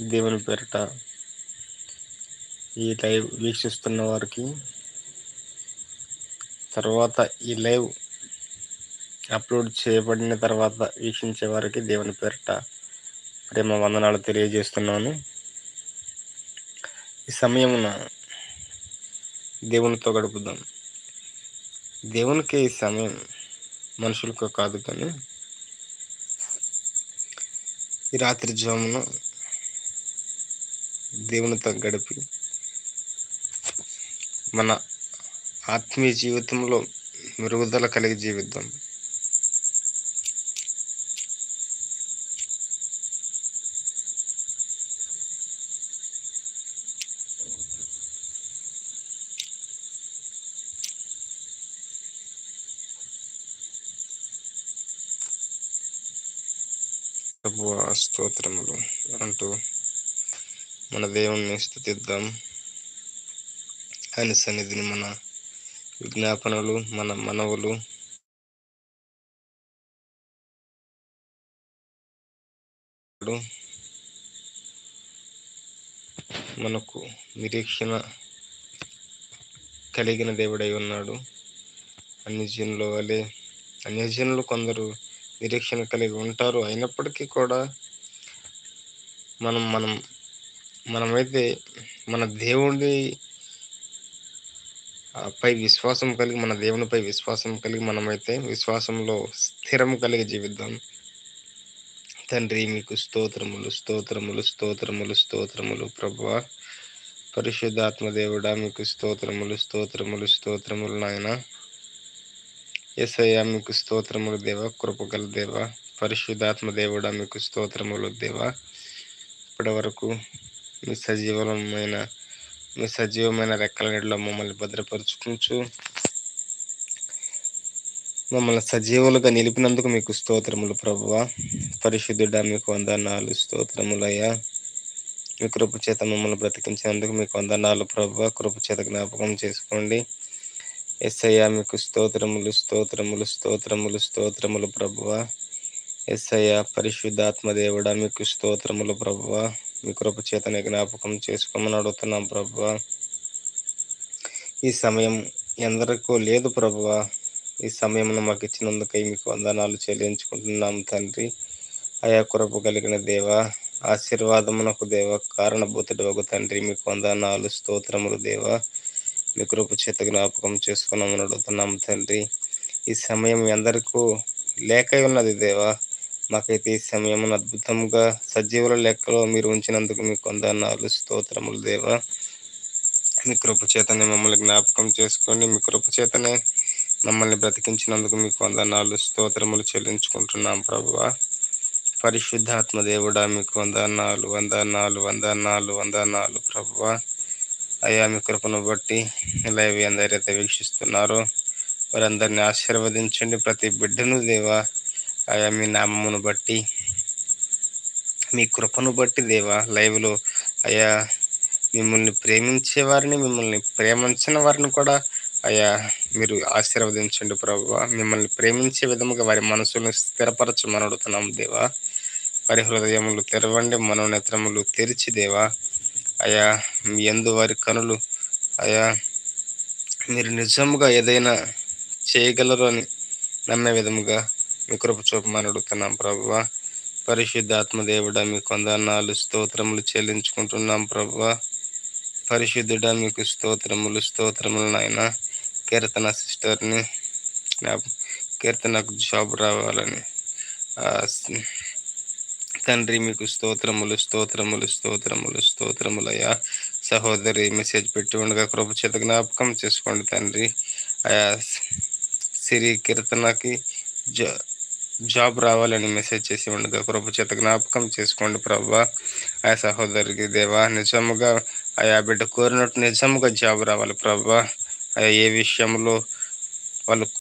దేవుని పేరిట ఈ లైవ్ వీక్షిస్తున్న వారికి తర్వాత ఈ లైవ్ అప్లోడ్ చేయబడిన తర్వాత వీక్షించే వారికి దేవుని పేరిట ప్రేమ వందనాలు తెలియజేస్తున్నాను. ఈ సమయమున దేవునితో గడుపుదాం. దేవునికి ఈ సమయం మనుషులకు కాదు కానీ ఈ రాత్రి జామున దేవునితో గడిపి మన ఆత్మీయ జీవితంలో మెరుగుదల కలిగి జీవిద్దాం. ప్రభు స్తోత్రములు. అంటూ మన దేవుణ్ణి స్థుతిద్దాం. ఆయన సన్నిధిని మన విజ్ఞాపనలు మన మనవులు మనకు నిరీక్షణ కలిగిన దేవుడై ఉన్నాడు. అన్ని జనుల వలె అన్ని జనులు కొందరు నిరీక్షణ కలిగి ఉంటారు. అయినప్పటికీ కూడా మనం మనం మనమైతే మన దేవుడి పై విశ్వాసం కలిగి మన దేవునిపై విశ్వాసం కలిగి మనమైతే విశ్వాసంలో స్థిరం కలిగి జీవిద్దాం. తండ్రి మీకు స్తోత్రములు స్తోత్రములు స్తోత్రములు స్తోత్రములు ప్రభు. పరిశుద్ధాత్మ దేవుడా మీకు స్తోత్రములు స్తోత్రములు స్తోత్రములు నాయన. ఎస్ఐయా మీకు స్తోత్రములు దేవ కృపగల దేవ. పరిశుద్ధాత్మ దేవుడా మీకు స్తోత్రములు దేవ. ఇప్పటి వరకు మీ సజీవమైన మీ సజీవమైన రెక్కల నీడలో మమ్మల్ని భద్రపరుచుకుంటూ మమ్మల్ని సజీవులుగా నిలిపినందుకు మీకు స్తోత్రములు ప్రభువ. పరిశుద్ధుడా మీకు వందనాలు స్తోత్రములయ్యా. మీ కృపచేత మమ్మల్ని బ్రతికించినందుకు మీకు వందనాలు ప్రభు ప్రభువ. చేత జ్ఞాపకం చేసుకోండి. ఎస్ఐయా మీకు స్తోత్రములు స్తోత్రములు స్తోత్రములు స్తోత్రములు ప్రభువ. ఎస్ఐయా పరిశుద్ధాత్మ దేవుడా మీకు స్తోత్రములు ప్రభువ. మీ కృప చేతనే జ్ఞాపకం చేసుకోమని అడుగుతున్నాం ప్రభువ. ఈ సమయం ఎందరికో లేదు ప్రభువ. ఈ సమయంలో మాకు ఇచ్చినందుకై మీకు వందనాలు చెల్లించుకుంటున్నాం తండ్రి. ఆయా కృప కలిగిన దేవ ఆశీర్వాదమునకు దేవ కారణభూతుడు ఒక తండ్రి మీకు వందనాలు స్తోత్రములు దేవ. మీ కృప చేత జ్ఞాపకం చేసుకున్నామని అడుగుతున్నాం తండ్రి. ఈ సమయం ఎందరికూ లేక ఉన్నది దేవా. మాకైతే ఈ సమయం అద్భుతంగా సజీవుల లెక్కలో మీరు ఉంచినందుకు మీకు వందనాలు స్తోత్రములు దేవ. మీ కృపచేతనే మమ్మల్ని జ్ఞాపకం చేసుకోండి. మీ కృపచేతనే మమ్మల్ని బ్రతికించినందుకు మీకు వందనాలు స్తోత్రములు చెల్లించుకుంటున్నాం ప్రభువ. పరిశుద్ధాత్మ దేవుడా మీకు వందనాలు వందనాలు వందనాలు వందనాలు ప్రభువ. అయ్యా మీ కృపను బట్టి లైవ్ ఎందరైతే వీక్షిస్తున్నారో. వారందరిని ఆశీర్వదించండి. ప్రతి బిడ్డను దేవా అయా మీ నామమును బట్టి మీ కృపను బట్టి దేవా లైవ్లో అయా మిమ్మల్ని ప్రేమించే వారిని మిమ్మల్ని ప్రేమించిన వారిని కూడా అయా మీరు ఆశీర్వదించండి ప్రభు మిమ్మల్ని ప్రేమించే విధముగా వారి మనసులను స్థిరపరచమని అడుగుతున్నాం దేవా. వారి హృదయములు తెరవండి మనోనేత్రములు తెరిచి దేవా. అయా మీ ఎందు వారి కనులు అయా మీరు నిజముగా ఏదైనా చేయగలరు అని నమ్మే విధముగా మీ కృప చూపమని అడుగుతున్నాం ప్రభువ. పరిశుద్ధాత్మ దేవుడా మీ కొందనాలు స్తోత్రములు చెల్లించుకుంటున్నాం ప్రభువ. పరిశుద్ధుడా మీకు స్తోత్రములు స్తోత్రములు నాయన. కీర్తన సిస్టర్ని కీర్తనకు జాబ్ రావాలని తండ్రి మీకు స్తోత్రములు స్తోత్రములు స్తోత్రములు స్తోత్రములయ్యా. సహోదరి మెసేజ్ పెట్టి ఉండగా కృప చేత జ్ఞాపకం చేసుకోండి తండ్రి. ఆయా సిరి కీర్తనకి జాబ్ రావాలని మెసేజ్ చేసి ఉండగా కృప చేత జ్ఞాపకం చేసుకోండి ప్రభు. ఆ సహోదరికి దేవా నిజముగా ఆయా బిడ్డ కోరినట్టు నిజముగా జాబ్ రావాలి ప్రభు. ఏ విషయంలో వాళ్ళు